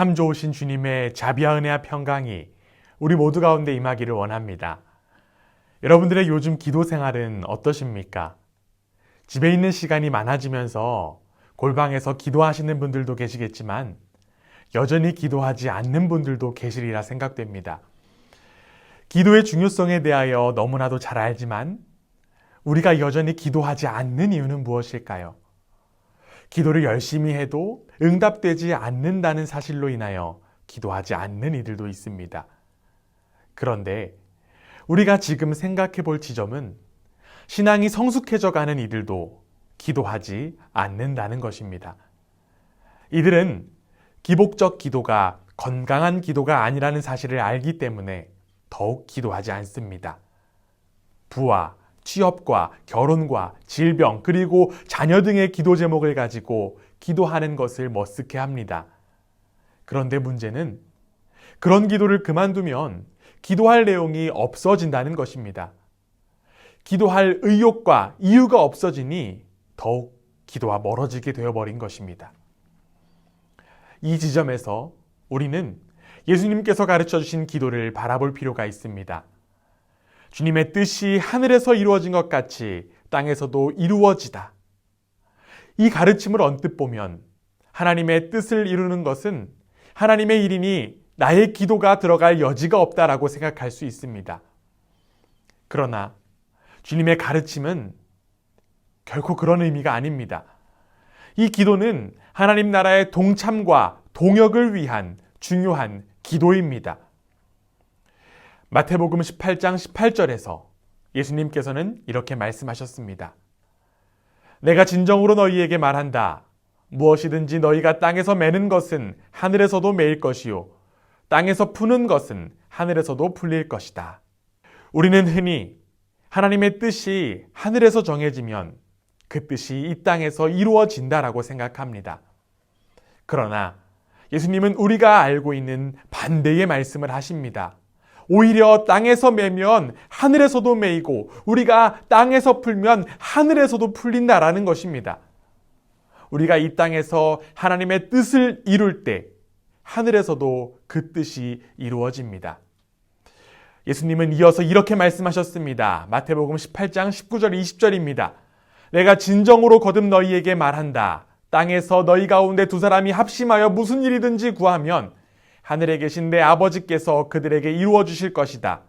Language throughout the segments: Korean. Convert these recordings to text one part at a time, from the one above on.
참 좋으신 주님의 자비와 은혜와 평강이 우리 모두 가운데 임하기를 원합니다. 여러분들의 요즘 기도 생활은 어떠십니까? 집에 있는 시간이 많아지면서 골방에서 기도하시는 분들도 계시겠지만 여전히 기도하지 않는 분들도 계시리라 생각됩니다. 기도의 중요성에 대하여 너무나도 잘 알지만 우리가 여전히 기도하지 않는 이유는 무엇일까요? 기도를 열심히 해도 응답되지 않는다는 사실로 인하여 기도하지 않는 이들도 있습니다. 그런데 우리가 지금 생각해 볼 지점은 신앙이 성숙해져 가는 이들도 기도하지 않는다는 것입니다. 이들은 기복적 기도가 건강한 기도가 아니라는 사실을 알기 때문에 더욱 기도하지 않습니다. 부와 취업과 결혼과 질병 그리고 자녀 등의 기도 제목을 가지고 기도하는 것을 머쓱해 합니다. 그런데 문제는 그런 기도를 그만두면 기도할 내용이 없어진다는 것입니다. 기도할 의욕과 이유가 없어지니 더욱 기도와 멀어지게 되어버린 것입니다. 이 지점에서 우리는 예수님께서 가르쳐 주신 기도를 바라볼 필요가 있습니다. 주님의 뜻이 하늘에서 이루어진 것 같이 땅에서도 이루어지다. 이 가르침을 언뜻 보면 하나님의 뜻을 이루는 것은 하나님의 일이니 나의 기도가 들어갈 여지가 없다라고 생각할 수 있습니다. 그러나 주님의 가르침은 결코 그런 의미가 아닙니다. 이 기도는 하나님 나라의 동참과 동역을 위한 중요한 기도입니다. 마태복음 18장 18절에서 예수님께서는 이렇게 말씀하셨습니다. 내가 진정으로 너희에게 말한다. 무엇이든지 너희가 땅에서 매는 것은 하늘에서도 매일 것이요. 땅에서 푸는 것은 하늘에서도 풀릴 것이다. 우리는 흔히 하나님의 뜻이 하늘에서 정해지면 그 뜻이 이 땅에서 이루어진다라고 생각합니다. 그러나 예수님은 우리가 알고 있는 반대의 말씀을 하십니다. 오히려 땅에서 매면 하늘에서도 매이고 우리가 땅에서 풀면 하늘에서도 풀린다라는 것입니다. 우리가 이 땅에서 하나님의 뜻을 이룰 때 하늘에서도 그 뜻이 이루어집니다. 예수님은 이어서 이렇게 말씀하셨습니다. 마태복음 18장 19절 20절입니다. 내가 진정으로 거듭 너희에게 말한다. 땅에서 너희 가운데 두 사람이 합심하여 무슨 일이든지 구하면 하늘에 계신 내 아버지께서 그들에게 이루어 주실 것이다.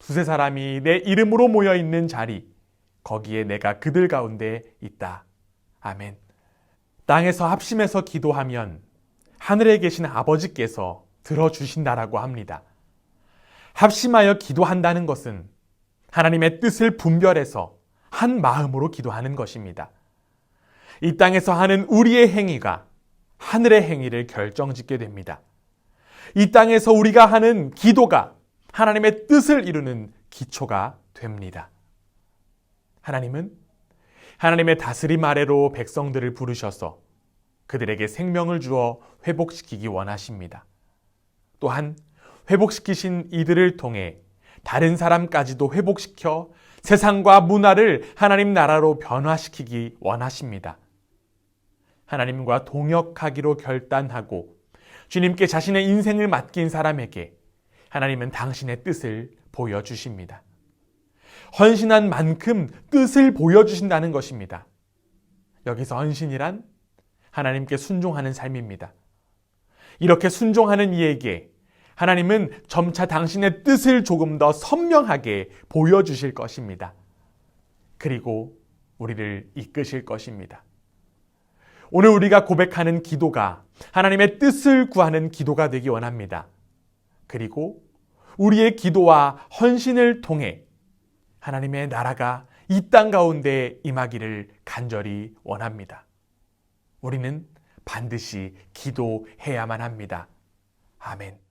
두세 사람이 내 이름으로 모여 있는 자리, 거기에 내가 그들 가운데 있다. 아멘. 땅에서 합심해서 기도하면 하늘에 계신 아버지께서 들어주신다라고 합니다. 합심하여 기도한다는 것은 하나님의 뜻을 분별해서 한 마음으로 기도하는 것입니다. 이 땅에서 하는 우리의 행위가 하늘의 행위를 결정짓게 됩니다. 이 땅에서 우리가 하는 기도가 하나님의 뜻을 이루는 기초가 됩니다. 하나님은 하나님의 다스림 아래로 백성들을 부르셔서 그들에게 생명을 주어 회복시키기 원하십니다. 또한 회복시키신 이들을 통해 다른 사람까지도 회복시켜 세상과 문화를 하나님 나라로 변화시키기 원하십니다. 하나님과 동역하기로 결단하고 주님께 자신의 인생을 맡긴 사람에게 하나님은 당신의 뜻을 보여주십니다. 헌신한 만큼 뜻을 보여주신다는 것입니다. 여기서 헌신이란 하나님께 순종하는 삶입니다. 이렇게 순종하는 이에게 하나님은 점차 당신의 뜻을 조금 더 선명하게 보여주실 것입니다. 그리고 우리를 이끄실 것입니다. 오늘 우리가 고백하는 기도가 하나님의 뜻을 구하는 기도가 되기 원합니다. 그리고 우리의 기도와 헌신을 통해 하나님의 나라가 이 땅 가운데 임하기를 간절히 원합니다. 우리는 반드시 기도해야만 합니다. 아멘.